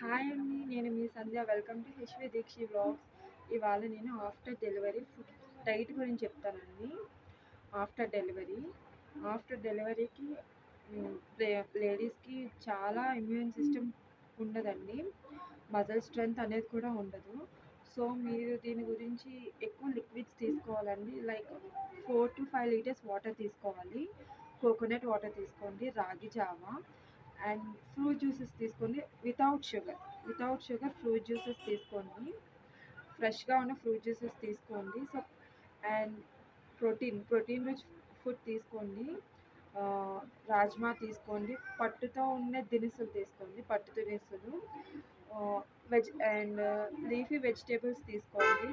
Hi అండి నేను మీ Sandhya. Welcome to HV Deekshi vlogs ఇవాళ నేను ఆఫ్టర్ డెలివరీ ఫుడ్ డైట్ గురించి చెప్తానండి. ఆఫ్టర్ డెలివరీ ఆఫ్టర్ డెలివరీకి లేడీస్కి చాలా ఇమ్యూన్ సిస్టమ్ ఉండదండి. మజల్ స్ట్రెంగ్త్ అనేది కూడా ఉండదు. సో మీరు దీని గురించి ఎక్కువ లిక్విడ్స్ తీసుకోవాలండి. Like four to five litres water తీసుకోవాలి. కోకోనట్ వాటర్ తీసుకోండి. రాగి జావా. అండ్ ఫ్రూట్ జ్యూసెస్ తీసుకోండి. Without sugar. Without sugar fruit juices తీసుకోండి. ఫ్రెష్గా ఉన్న ఫ్రూట్ జ్యూసెస్ తీసుకోండి. So and protein. Protein rich food తీసుకోండి. రాజ్మా తీసుకోండి. పట్టుతో ఉండే దినుసులు తీసుకోండి. పట్టు దినుసులు. వెజ్ అండ్ లీఫీ వెజిటేబుల్స్ తీసుకోండి.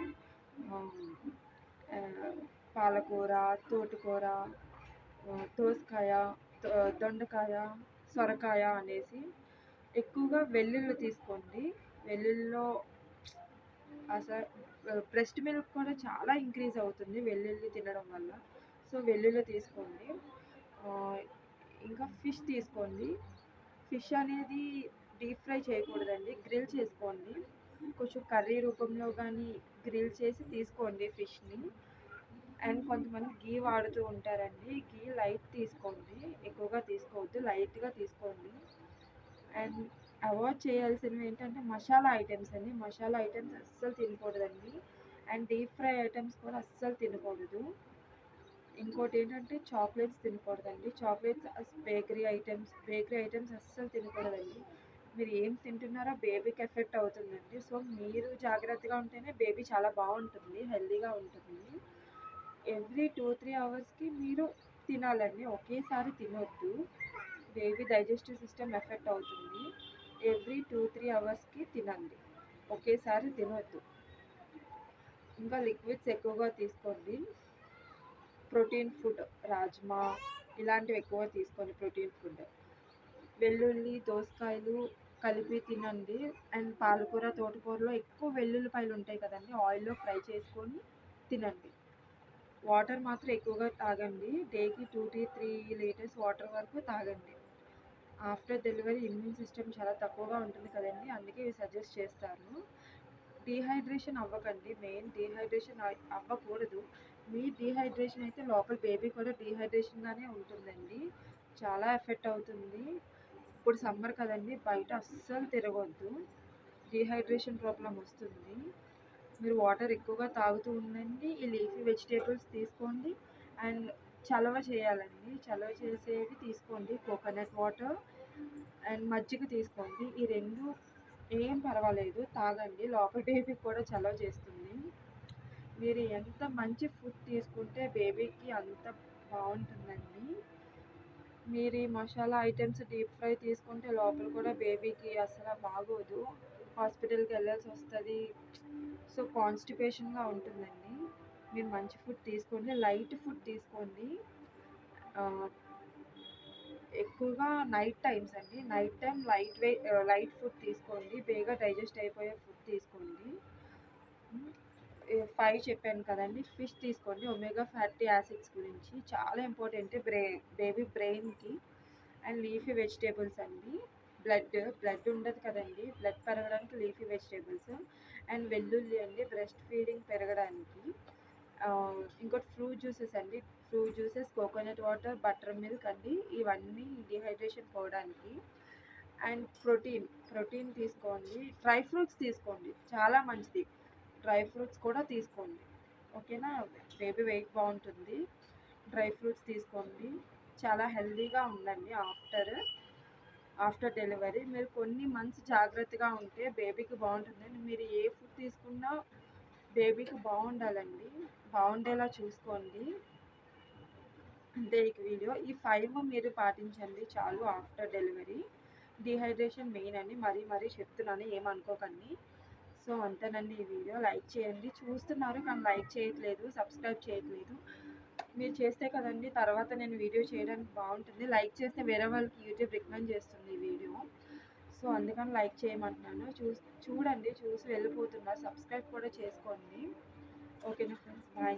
పాలకూర తోటకూర దోసకాయ దొండకాయ సొరకాయ అనేసి ఎక్కువగా వెల్లుల్లి తీసుకోండి. వెల్లుల్లిలో అసలు బ్రెస్ట్ మిల్క్ కూడా చాలా ఇంక్రీజ్ అవుతుంది వెల్లుల్లి తినడం వల్ల. సో వెల్లుల్లి తీసుకోండి. ఇంకా ఫిష్ తీసుకోండి. ఫిష్ అనేది డీప్ ఫ్రై చేయకూడదండి. గ్రిల్ చేసుకోండి. కొంచెం కర్రీ రూపంలో కానీ గ్రిల్ చేసి తీసుకోండి ఫిష్ని. అండ్ కొంతమంది గీ వాడుతూ ఉంటారండి. గీ లైట్ తీసుకోండి. ఎక్కువగా తీసుకోవద్దు. లైట్గా తీసుకోండి. అండ్ అవాయిడ్ చేయాల్సినవి ఏంటంటే మసాలా ఐటమ్స్ అండి. మసాలా ఐటమ్స్ అస్సలు తినకూడదండి. అండ్ డీప్ ఫ్రై ఐటమ్స్ కూడా అస్సలు తినకూడదు. ఇంకోటి ఏంటంటే chocolates తినకూడదండి. Chocolates bakery items bakery items అస్సలు తినకూడదండి. మీరు ఏం తింటున్నారో బేబీకి ఎఫెక్ట్ అవుతుందండి. సో మీరు జాగ్రత్తగా ఉంటేనే బేబీ చాలా బాగుంటుంది. హెల్తీగా ఉంటుంది ఎవ్రీ టూ త్రీ అవర్స్కి మీరు తినాలండి. ఒకేసారి తినొద్దు. బేబీ డైజెస్టివ్ సిస్టమ్ ఎఫెక్ట్ అవుతుంది. ఎవ్రీ టూ త్రీ అవర్స్కి తినండి. ఒకేసారి తినొద్దు. ఇంకా లిక్విడ్స్ ఎక్కువగా తీసుకోండి. ప్రోటీన్ ఫుడ్ రాజ్మా ఇలాంటివి ఎక్కువ తీసుకోండి ప్రోటీన్ ఫుడ్. వెల్లుల్లి దోసకాయలు కలిపి తినండి. అండ్ పాలకూర తోటకూరలో ఎక్కువ వెల్లుల్లిపాయలు ఉంటాయి కదండి ఆయిల్లో ఫ్రై చేసుకొని తినండి. వాటర్ మాత్రం ఎక్కువగా తాగండి. డేకి two to three litres water వరకు తాగండి. ఆఫ్టర్ డెలివరీ ఇమ్యూన్ సిస్టమ్ చాలా తక్కువగా ఉంటుంది కదండి. అందుకే ఇవి సజెస్ట్ చేస్తారు డీహైడ్రేషన్ అవ్వకండి. మెయిన్ డీహైడ్రేషన్ అవ్వకూడదు. మీ డీహైడ్రేషన్ అయితే లోపల బేబీ కూడా డీహైడ్రేషన్గానే ఉంటుందండి. చాలా ఎఫెక్ట్ అవుతుంది. ఇప్పుడు సమ్మర్ కదండి. బయట అస్సలు తిరగొద్దు. డీహైడ్రేషన్ ప్రాబ్లం వస్తుంది. మీరు వాటర్ ఎక్కువగా తాగుతూ ఉండండి. ఈ లీఫీ వెజిటేబుల్స్ తీసుకోండి. అండ్ చలవ చేయాలండి. చలవ చేసేవి తీసుకోండి. కోకోనట్ వాటర్ అండ్ మజ్జిగ తీసుకోండి. ఈ రెండు ఏం పర్వాలేదు. తాగండి. లోపల బేబీకి కూడా చలవ చేస్తుంది. మీరు ఎంత మంచి ఫుడ్ తీసుకుంటే బేబీకి అంత బాగుంటుందండి. మీరు ఈ మసాలా ఐటమ్స్ డీప్ ఫ్రై తీసుకుంటే లోపల కూడా బేబీకి అసలు బాగోదు. హాస్పిటల్కి వెళ్ళాల్సి వస్తుంది. సో కాన్స్టిపేషన్గా ఉంటుందండి. మీరు మంచి ఫుడ్ తీసుకోండి. లైట్ ఫుడ్ తీసుకోండి. ఎక్కువగా నైట్ టైమ్స్ అండి. Night time light way light food తీసుకోండి. బేగా డైజెస్ట్ అయిపోయే ఫుడ్ తీసుకోండి. ఫైవ్ చెప్పాను కదండి. ఫిష్ తీసుకోండి. ఒమేగా ఫ్యాటీ యాసిడ్స్ గురించి. చాలా ఇంపార్టెంట్. బ్రే బేబీ బ్రెయిన్కి. అండ్ లీఫీ వెజిటేబుల్స్ అండి. బ్లడ్ బ్లడ్ ఉండదు కదండి. బ్లడ్ పెరగడానికి లీఫీ వెజిటేబుల్స్ అండ్ వెల్లుల్లి అండి బ్రెస్ట్ ఫీడింగ్ పెరగడానికి. ఇంకోటి ఫ్రూట్ జ్యూసెస్ అండి. Fruit juices coconut water buttermilk అండి. ఇవన్నీ డిహైడ్రేషన్ పోవడానికి. అండ్ ప్రోటీన్ ప్రోటీన్ తీసుకోండి. డ్రై ఫ్రూట్స్ తీసుకోండి. చాలా మంచిది. డ్రై ఫ్రూట్స్ కూడా తీసుకోండి. ఓకేనా? బేబీ వెయిట్ బాగుంటుంది. డ్రై ఫ్రూట్స్ తీసుకోండి. చాలా హెల్దీగా ఉండండి ఆఫ్టర్. After delivery. మీరు కొన్ని మంత్స్ జాగ్రత్తగా ఉంటే బేబీకి బాగుంటుందండి మీరు ఏ ఫుడ్ తీసుకున్నా బేబీకి బాగుండాలండి. బాగుండేలా చూసుకోండి. అంతే ఈ వీడియో ఈ ఫైవ్ మీరు పాటించండి చాలు ఆఫ్టర్ డెలివరీ. డిహైడ్రేషన్ మెయిన్ అని మరీ మరీ చెప్తున్నాను ఏమనుకోకండి సో అంతేనండి ఈ వీడియో. లైక్ చేయండి. చూస్తున్నారు కానీ లైక్ చేయట్లేదు సబ్స్క్రైబ్ చేయట్లేదు. మీరు చేస్తే కదండి తర్వాత నేను వీడియో చేయడానికి బాగుంటుంది. లైక్ చేస్తే వేరే వాళ్ళకి యూట్యూబ్ రికమెండ్ చేస్తుంది ఈ వీడియో. సో అందుకని లైక్ చేయమంటున్నాను. చూ చూడండి చూసి వెళ్ళిపోతున్నారు సబ్స్క్రైబ్ కూడా చేసుకోండి. ఓకేనా ఫ్రెండ్స్? బాయ్.